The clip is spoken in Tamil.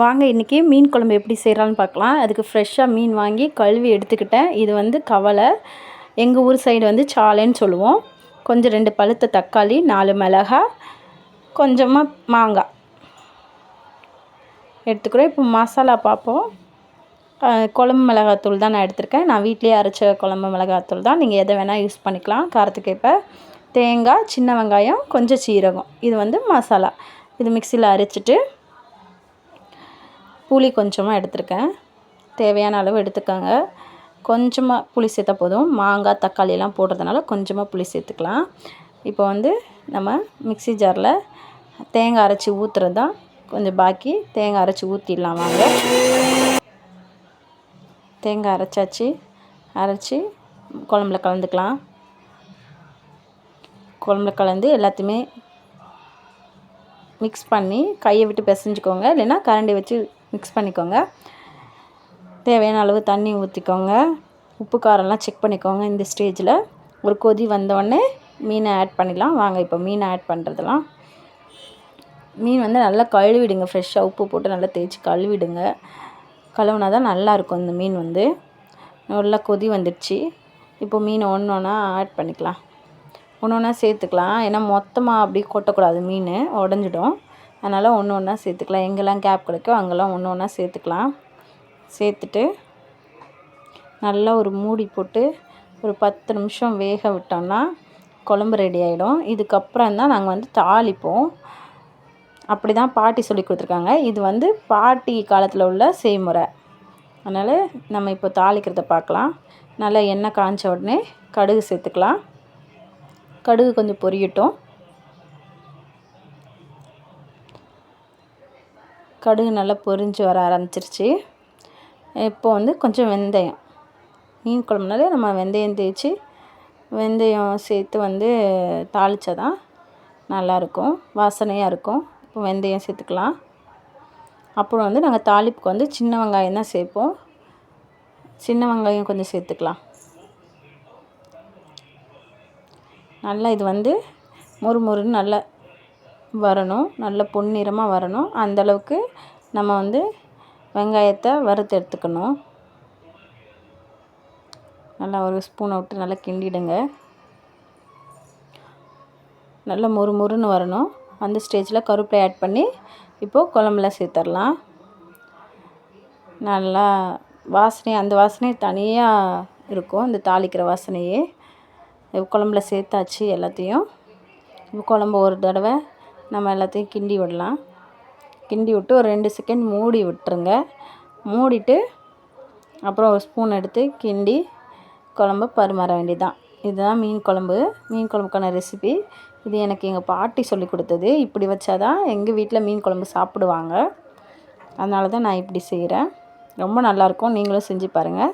வாங்க இன்றைக்கி மீன் குழம்பு எப்படி செய்கிறான்னு பார்க்கலாம். அதுக்கு ஃப்ரெஷ்ஷாக மீன் வாங்கி கழுவி எடுத்துக்கிட்டேன். இது வந்து கவலை. எங்கள் ஊர் சைடு வந்து சாலைன்னு சொல்லுவோம். கொஞ்சம் ரெண்டு பழுத்த தக்காளி நாலு மிளகா கொஞ்சமாக மாங்காய். எடுத்துக்கிறோம். இப்போ மசாலா பார்ப்போம். குழம்பு மிளகாத்தூள் தான் நான் எடுத்திருக்கேன். நான் வீட்லேயே அரைச்ச குழம்பு மிளகாத்தூள் தான். நீங்கள் எதை வேணால் யூஸ் பண்ணிக்கலாம். காரத்துக்கு ஏற்ப தேங்காய் சின்ன வெங்காயம் கொஞ்சம் சீரகம். இது வந்து மசாலா. இது மிக்சியில் அரைச்சிட்டு புளி கொஞ்சமாக எடுத்திருக்கேன். தேவையான அளவு எடுத்துக்கோங்க. கொஞ்சமாக புளி சேர்த்தா போதும். மாங்காய் தக்காளியெல்லாம் போடுறதுனால கொஞ்சமாக புளி சேர்த்துக்கலாம். இப்போ வந்து நம்ம மிக்சி ஜாரில் தேங்காய் அரைச்சி ஊற்றுறது தான் கொஞ்சம் பாக்கி. தேங்காய் அரைச்சி ஊற்றிடலாம் வாங்க. தேங்காய் அரைச்சாச்சு. அரைச்சி குழம்புல கலந்துக்கலாம். குழம்புல கலந்து எல்லாத்தையுமே மிக்ஸ் பண்ணி கையை விட்டு பிசைஞ்சிக்கோங்க. இல்லைன்னா கரண்டி வச்சு மிக்ஸ் பண்ணிக்கோங்க. தேவையான அளவு தண்ணி ஊற்றிக்கோங்க உப்பு காரம்லாம் செக் பண்ணிக்கோங்க இந்த ஸ்டேஜில் ஒரு கொதி வந்தோடனே மீனை ஆட் பண்ணிடலாம். வாங்க இப்போ மீனை ஆட் பண்ணுறதுலாம் மீன் வந்து நல்லா கழுவிடுங்க. ஃப்ரெஷ்ஷாக உப்பு போட்டு நல்லா தேய்ச்சி கழுவிடுங்க. கழுவுனா தான் நல்லாயிருக்கும் இந்த மீன் வந்து. நல்லா கொதி வந்துடுச்சு. இப்போ மீனை ஒன்று ஒன்றா ஆட் பண்ணிக்கலாம். ஒன்று ஒன்றா சேர்த்துக்கலாம். ஏன்னா மொத்தமாக அப்படியே கொட்டக்கூடாது மீன். உடஞ்சிடும். அதனால் ஒன்று ஒன்றா சேர்த்துக்கலாம். எங்கெல்லாம் கேப் கிடைக்கோ அங்கெல்லாம் ஒன்று ஒன்றா சேர்த்துக்கலாம். சேர்த்துட்டு நல்லா ஒரு மூடி போட்டு ஒரு பத்து நிமிஷம் வேக விட்டோம்னா குழம்பு ரெடி ஆகிடும் இதுக்கப்புறம் தான் நாங்கள் வந்து தாளிப்போம். அப்படி தான் பாட்டி சொல்லி கொடுத்துருக்காங்க. இது வந்து பாட்டி காலத்தில் உள்ள செய்முறை. அதனால் நம்ம இப்போ தாளிக்கிறத பார்க்கலாம். நல்லா எண்ணெய் காய்ச்ச உடனே கடுகு சேர்த்துக்கலாம். கடுகு கொஞ்சம் பொரியட்டும். கடுகு நல்லா பொரிஞ்சு வர ஆரம்பிச்சிருச்சு. இப்போ வந்து கொஞ்சம் வெந்தயம். மீன் குழம்புனாலே நம்ம வெந்தயம் தேய்ச்சி வெந்தயம் சேர்த்து வந்து தாளித்தா தான் நல்லாயிருக்கும். வாசனையாக இருக்கும். இப்போ வெந்தயம் சேர்த்துக்கலாம். அப்புறம் வந்து நாங்கள் தாளிப்புக்கு வந்து சின்ன வெங்காயம் தான் சேர்ப்போம். சின்ன வெங்காயம் கொஞ்சம் சேர்த்துக்கலாம். நல்லா இது வந்து மொறு மொறுன்னு நல்லா வரணும். நல்ல பொன்னிறமாக வரணும். அந்தளவுக்கு நம்ம வந்து வெங்காயத்தை வறுத்து எடுத்துக்கணும். நல்லா ஒரு ஸ்பூனை விட்டு நல்லா கிண்டிடுங்க. நல்லா மொறு மொறுன்னு வரணும். அந்த ஸ்டேஜில் கருப்பிலை ஆட் பண்ணி இப்போது குழம்புல சேர்த்துடலாம். நல்லா வாசனை அந்த வாசனை தனியாக இருக்கும். இந்த தாளிக்கிற வாசனையே. குழம்புல சேர்த்தாச்சு எல்லாத்தையும். குழம்பு ஒரு தடவை நம்ம எல்லாத்தையும் கிண்டி விடலாம். கிண்டி விட்டு ஒரு ரெண்டு செகண்ட் மூடி விட்டுருங்க. மூடிட்டு அப்புறம் ஒரு ஸ்பூன் எடுத்து கிண்டி குழம்ப பரிமாற வேண்டியதுதான். இதுதான் மீன் குழம்பு. மீன் குழம்புக்கான ரெசிபி இது எனக்கு எங்கள் பாட்டி சொல்லி கொடுத்தது. இப்படி வச்சாதான் எங்கள் வீட்டில் மீன் குழம்பு சாப்பிடுவாங்க. அதனால தான் நான் இப்படி செய்கிறேன் ரொம்ப நல்லாயிருக்கும் நீங்களும் செஞ்சு பாருங்கள்